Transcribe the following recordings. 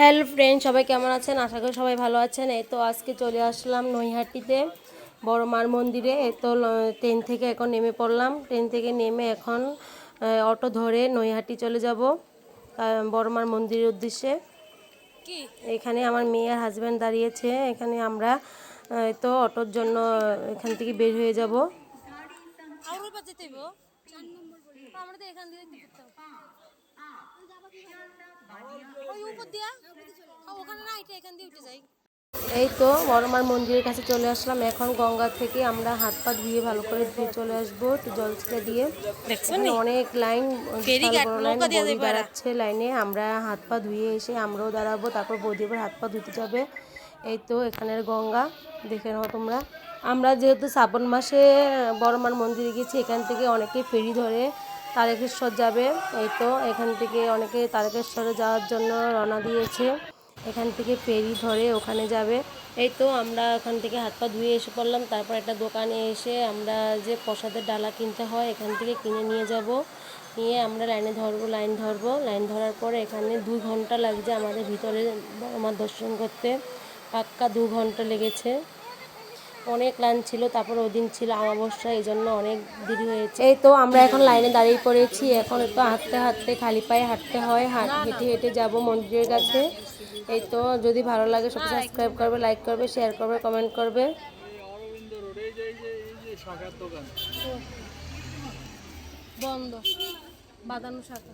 Hello friend সবাই কেমন আছেন? আশা করি সবাই ভালো আছেন। এই তো আজকে চলে আসলাম নৈহাটিতে বড় মার মন্দিরে। এই তো ট্রেন থেকে এখন নেমে পড়লাম। ট্রেন থেকে নেমে এখন অটো ধরে নৈহাটি চলে যাব বড় মার মন্দিরের উদ্দেশ্যে। এখানে আমার মেয়ে আর হাজব্যান্ড দাঁড়িয়েছে। এখানে আমরা তো অটোর জন্য এখান থেকে বের হয়ে যাব। আমরা তো এখান। ওই উপর দিয়া। ওখানে না এটা এখান দিয়ে উঠে যাই। এই তো বড়মার মন্দিরের কাছে চলে আসলাম। এখন গঙ্গা থেকে আমরা হাত পা ধুয়ে ভালো করে ধুয়ে চলে আসব জল ছিটা দিয়ে অনেক লাইন দাঁড়াচ্ছে লাইনে আমরা হাত পা ধুয়ে এসে আমরাও দাঁড়াবো তারপর বৌদি হাত পা ধুতে যাবে। এই তো এখানের গঙ্গা দেখে নাও তোমরা। আমরা যেহেতু শ্রাবণ মাসে বড়মার মন্দিরে গেছি এখান থেকে অনেকে ফেরি ধরে তারকেশ্বর যাবে। এই তো এখান থেকে অনেকে তারকেশ্বরে যাওয়ার জন্য রওনা দিয়েছে। এখান থেকে ফেরি ধরে ওখানে যাবে। এই তো আমরা ওখান থেকে হাত পা ধুয়ে এসে পড়লাম। তারপর একটা দোকানে এসে আমরা যে প্রসাদের ডালা কিনতে হয়, এখান থেকে কিনে নিয়ে যাব। নিয়ে আমরা লাইনে ধরবো, লাইন ধরবো। লাইন ধরার পরে এখানে দু ঘণ্টা লাগছে আমাদের ভিতরে, আমার দর্শন করতে। পাক্কা দু ঘণ্টা লেগেছে। অনেক লাইন ছিল তারপর ওই দিন ছিল অমাবস্যা এই জন্য অনেক দেরি হয়েছে। এই তো আমরা এখন লাইনে দাঁড়িয়ে পড়েছি এখন একটু হাঁটতে হাঁটতে খালি পায়ে হাঁটতে হয় হাঁট হেঁটে হেঁটে যাব মন্দিরের কাছে। এই তো যদি ভালো লাগে সবাই সাবস্ক্রাইব করবে লাইক করবে শেয়ার করবে কমেন্ট করবে। বন্ধ বাদানো শাখা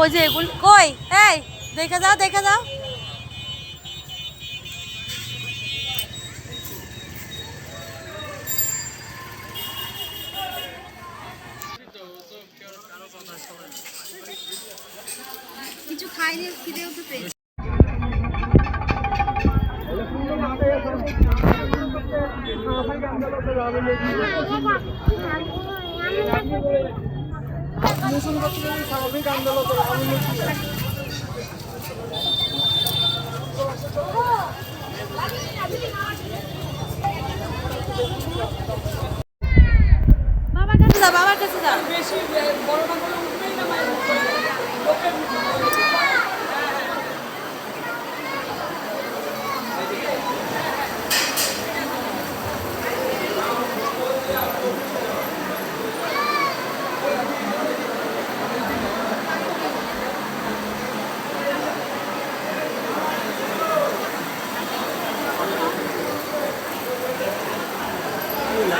ওই যে এগুলো কই? এই দেখে যাও দেখে যাও কিছু খাইনি খিদেও তো পেয়েছি। স্বাভাবিক আন্দোলন বাবার কাছে যা বাবার কাছে যা।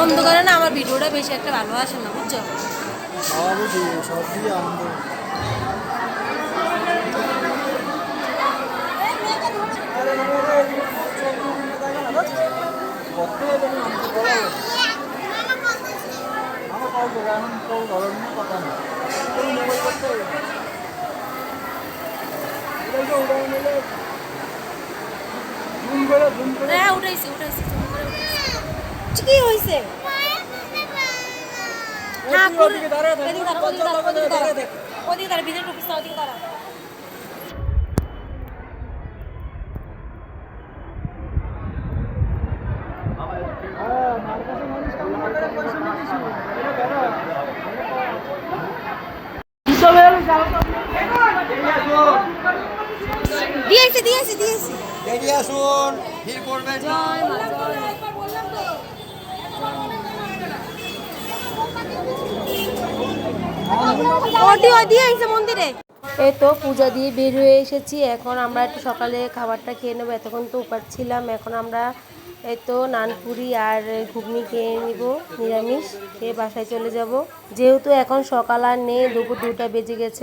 অন্ধকারে না আমার ভিডিওটা বেশি একটা ভালো আসে না বুঝছ? হ্যাঁ উঠাইছি উঠাইছি। কি হয়েছে দাঁড়া, ওদিকে দাঁড়া, ওদিকে দাঁড়া, ওদিকে দাঁড়া, ভিতরে ঢুকিস না, ওদিকে দাঁড়া। দিয়েছি দিয়েছি দিয়েছি। এগিয়ে আসুন ভিড় করবেন জয় মা জয়। এই তো পূজা দিয়ে বের হয়ে এসেছি। এখন আমরা একটু সকালে খাবারটা খেয়ে নেব। এতক্ষণ তো উপার ছিলাম। এখন আমরা এই তো নানপুরি আর ঘুগনি খেয়ে নিব, নিরামিষ। খেয়ে বাসায় চলে যাব। যেহেতু এখন সকাল আর নেই, দুপুর দুটা বেজে গেছে।